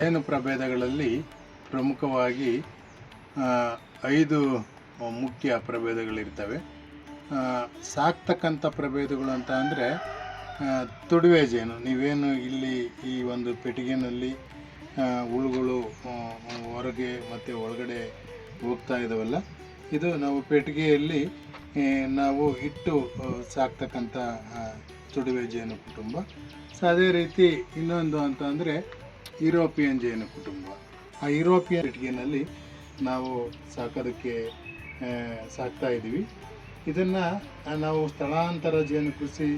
ಜೇನು ಪ್ರಭೇದಗಳಲ್ಲಿ ಪ್ರಮುಖವಾಗಿ ಐದು ಮುಖ್ಯ ಪ್ರಭೇದಗಳಿರ್ತವೆ. ಸಾಕ್ತಕ್ಕಂಥ ಪ್ರಭೇದಗಳು ಅಂತ ಅಂದರೆ ತುಡುವೆ ಜೇನು. ನೀವೇನು ಇಲ್ಲಿ ಈ ಒಂದು ಪೆಟ್ಟಿಗೆನಲ್ಲಿ ಹುಳುಗಳು ಹೊರಗೆ ಮತ್ತು ಒಳಗಡೆ ಹೋಗ್ತಾ ಇದ್ದಾವಲ್ಲ ಇದು ನಾವು ಪೆಟ್ಟಿಗೆಯಲ್ಲಿ ನಾವು ಇಟ್ಟು ಸಾಕ್ತಕ್ಕಂಥ ತುಡುವೆ ಜೇನು ಕುಟುಂಬ. ಸೊ, ಅದೇ ರೀತಿ ಇನ್ನೊಂದು ಅಂತ ಅಂದರೆ ಯುರೋಪಿಯನ್ ಜೇನು ಕುಟುಂಬ. ಆ ಯುರೋಪಿಯನ್ ಇಟ್ಗೆನಲ್ಲಿ ನಾವು ಸಾಕೋದಕ್ಕೆ ಸಾಕ್ತಾ ಇದ್ದೀವಿ. ಇದನ್ನು ನಾವು ಸ್ಥಳಾಂತರ ಜೇನು ಕೃಷಿ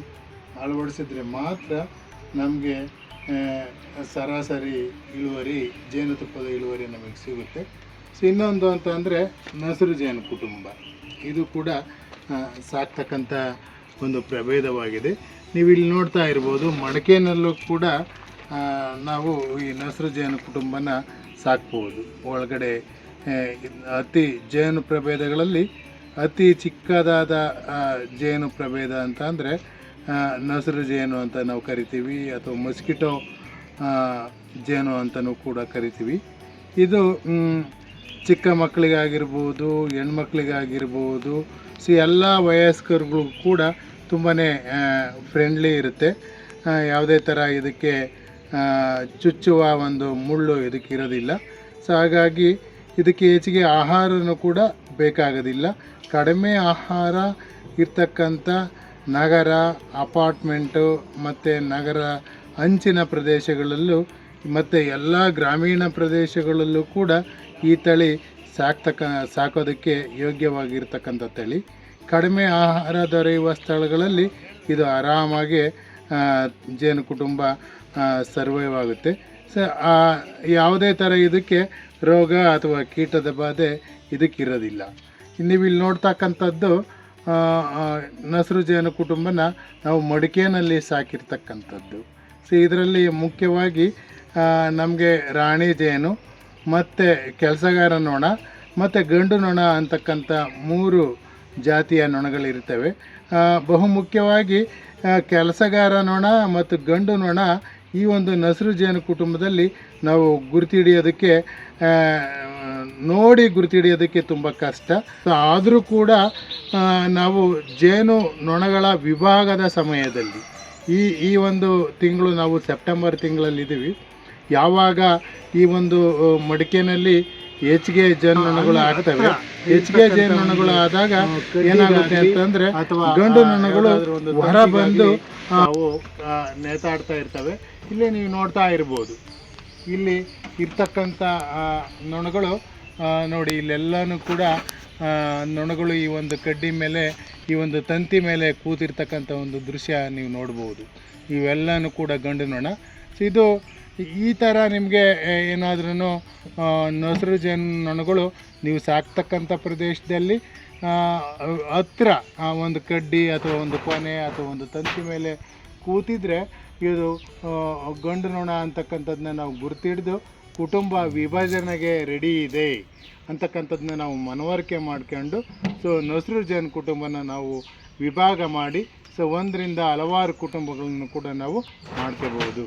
ಅಳವಡಿಸಿದರೆ ಮಾತ್ರ ನಮಗೆ ಸರಾಸರಿ ಇಳುವರಿ ಜೇನುತುಪ್ಪದ ಇಳುವರಿ ನಮಗೆ ಸಿಗುತ್ತೆ. ಸೊ ಇನ್ನೊಂದು ಅಂತ ಅಂದರೆ ನಸರು ಜೇನು ಕುಟುಂಬ. ಇದು ಕೂಡ ಸಾಕ್ತಕ್ಕಂಥ ಒಂದು ಪ್ರಭೇದವಾಗಿದೆ. ನೀವು ಇಲ್ಲಿ ನೋಡ್ತಾ ಇರ್ಬೋದು ಮಡಕೆನಲ್ಲೂ ಕೂಡ ನಾವು ಈ ನಸರು ಜೇನು ಕುಟುಂಬನ ಸಾಕ್ಬೋದು. ಒಳಗಡೆ ಅತಿ ಜೇನು ಪ್ರಭೇದಗಳಲ್ಲಿ ಅತಿ ಚಿಕ್ಕದಾದ ಜೇನು ಪ್ರಭೇದ ಅಂತ ಅಂದರೆ ನಸರು ಜೇನು ಅಂತ ನಾವು ಕರಿತೀವಿ ಅಥವಾ ಮಸ್ಕಿಟೋ ಜೇನು ಅಂತಲೂ ಕೂಡ ಕರಿತೀವಿ. ಇದು ಚಿಕ್ಕ ಮಕ್ಕಳಿಗಾಗಿರ್ಬೋದು, ಹೆಣ್ಮಕ್ಳಿಗಾಗಿರ್ಬೋದು, ಸೊ ಎಲ್ಲ ವಯಸ್ಕರುಗಳು ಕೂಡ ತುಂಬಾ ಫ್ರೆಂಡ್ಲಿ ಇರುತ್ತೆ. ಯಾವುದೇ ಥರ ಇದಕ್ಕೆ ಚುಚ್ಚುವ ಒಂದು ಮುಳ್ಳು ಇದಕ್ಕೆ ಇರೋದಿಲ್ಲ. ಸೊ ಹಾಗಾಗಿ ಇದಕ್ಕೆ ಹೆಚ್ಚಿಗೆ ಆಹಾರನೂ ಕೂಡ ಬೇಕಾಗೋದಿಲ್ಲ. ಕಡಿಮೆ ಆಹಾರ ಇರ್ತಕ್ಕಂಥ ನಗರ ಅಪಾರ್ಟ್ಮೆಂಟು ಮತ್ತು ನಗರ ಅಂಚಿನ ಪ್ರದೇಶಗಳಲ್ಲೂ ಮತ್ತು ಎಲ್ಲ ಗ್ರಾಮೀಣ ಪ್ರದೇಶಗಳಲ್ಲೂ ಕೂಡ ಈ ತಳಿ ಸಾಕ್ತಕ್ಕ ಸಾಕೋದಕ್ಕೆ ಯೋಗ್ಯವಾಗಿರ್ತಕ್ಕಂಥ ತಳಿ. ಕಡಿಮೆ ಆಹಾರ ದೊರೆಯುವ ಸ್ಥಳಗಳಲ್ಲಿ ಇದು ಆರಾಮಾಗಿ ಜೇನು ಕುಟುಂಬ ಸರ್ವೈವ್ ಆಗುತ್ತೆ. ಸೊ ಯಾವುದೇ ಥರ ಇದಕ್ಕೆ ರೋಗ ಅಥವಾ ಕೀಟದ ಬಾಧೆ ಇದಕ್ಕಿರೋದಿಲ್ಲ. ನೀವು ಇಲ್ಲಿ ನೋಡ್ತಕ್ಕಂಥದ್ದು ನಸರು ಜೇನು ಕುಟುಂಬನ ನಾವು ಮಡಿಕೆನಲ್ಲಿ ಸಾಕಿರ್ತಕ್ಕಂಥದ್ದು. ಸೊ ಇದರಲ್ಲಿ ಮುಖ್ಯವಾಗಿ ನಮಗೆ ರಾಣಿ ಜೇನು, ಮತ್ತು ಕೆಲಸಗಾರ ನೊಣ, ಮತ್ತು ಗಂಡು ನೊಣ ಅಂತಕ್ಕಂಥ ಮೂರು ಜಾತಿಯ ನೊಣಗಳಿರ್ತವೆ. ಬಹುಮುಖ್ಯವಾಗಿ ಕೆಲಸಗಾರ ನೊಣ ಮತ್ತು ಗಂಡು ನೊಣ ಈ ಒಂದು ನಸರು ಜೇನು ಕುಟುಂಬದಲ್ಲಿ ನಾವು ಗುರುತಿಡಿಯೋದಕ್ಕೆ ಹಿಡಿಯೋದಕ್ಕೆ ನೋಡಿ ಗುರುತಿಡಿಯೋದಕ್ಕೆ ತುಂಬ ಕಷ್ಟ. ಆದರೂ ಕೂಡ ನಾವು ಜೇನು ನೊಣಗಳ ವಿಭಾಗದ ಸಮಯದಲ್ಲಿ ಈ ಈ ಒಂದು ತಿಂಗಳು ನಾವು ಸೆಪ್ಟೆಂಬರ್ ತಿಂಗಳಲ್ಲಿದ್ದೀವಿ. ಯಾವಾಗ ಈ ಒಂದು ಮಡಿಕೆಯಲ್ಲಿ ಹೆಚ್ಚಿಗೆ ಜೇನುನೊಣಗಳು ಆಗ್ತವೆ. ಹೆಚ್ಚಿಗೆ ಜೇನುನೊಣಗಳು ಆದಾಗ ಏನಾಗುತ್ತೆ ಅಂತಂದ್ರೆ ಗಂಡು ನೊಣಗಳು ಹೊರ ಬಂದು ಅವು ನೇತಾಡ್ತಾ ಇರ್ತವೆ. ಇಲ್ಲಿ ನೀವು ನೋಡ್ತಾ ಇರ್ಬೋದು. ಇಲ್ಲಿ ಇರ್ತಕ್ಕಂಥ ಆ, ನೊಣಗಳು ನೋಡಿ ಇಲ್ಲೆಲ್ಲನೂ ಕೂಡ ನೊಣಗಳು ಈ ಒಂದು ಕಡ್ಡಿ ಮೇಲೆ ಈ ಒಂದು ತಂತಿ ಮೇಲೆ ಕೂತಿರ್ತಕ್ಕಂಥ ಒಂದು ದೃಶ್ಯ ನೀವು ನೋಡ್ಬೋದು. ಇವೆಲ್ಲನೂ ಕೂಡ ಗಂಡು ನೊಣ. ಇದು ಈ ಥರ ನಿಮಗೆ ಏನಾದ್ರೂ ನೊಸರು ನೊಣಗಳು ನೀವು ಸಾಕ್ತಕ್ಕಂಥ ಪ್ರದೇಶದಲ್ಲಿ ಹತ್ರ ಒಂದು ಕಡ್ಡಿ ಅಥವಾ ಒಂದು ಕೊನೆ ಅಥವಾ ಒಂದು ತಂತಿ ಮೇಲೆ ಕೂತಿದ್ರೆ ಇದು ಗಂಡು ನೊಣ ಅಂತಕ್ಕಂಥದ್ದನ್ನ ನಾವು ಗುರುತಿಡಿದು ಕುಟುಂಬ ವಿಭಜನೆಗೆ ರೆಡಿ ಇದೆ ಅಂತಕ್ಕಂಥದ್ದನ್ನ ನಾವು ಮನವರಿಕೆ ಮಾಡ್ಕೊಂಡು ಸೊ ನಸರು ಜೇನು ಕುಟುಂಬನ ನಾವು ವಿಭಾಗ ಮಾಡಿ ಸೊ ಒಂದರಿಂದ ಹಲವಾರು ಕುಟುಂಬಗಳನ್ನು ಕೂಡ ನಾವು ಮಾಡ್ಕೋಬಹುದು.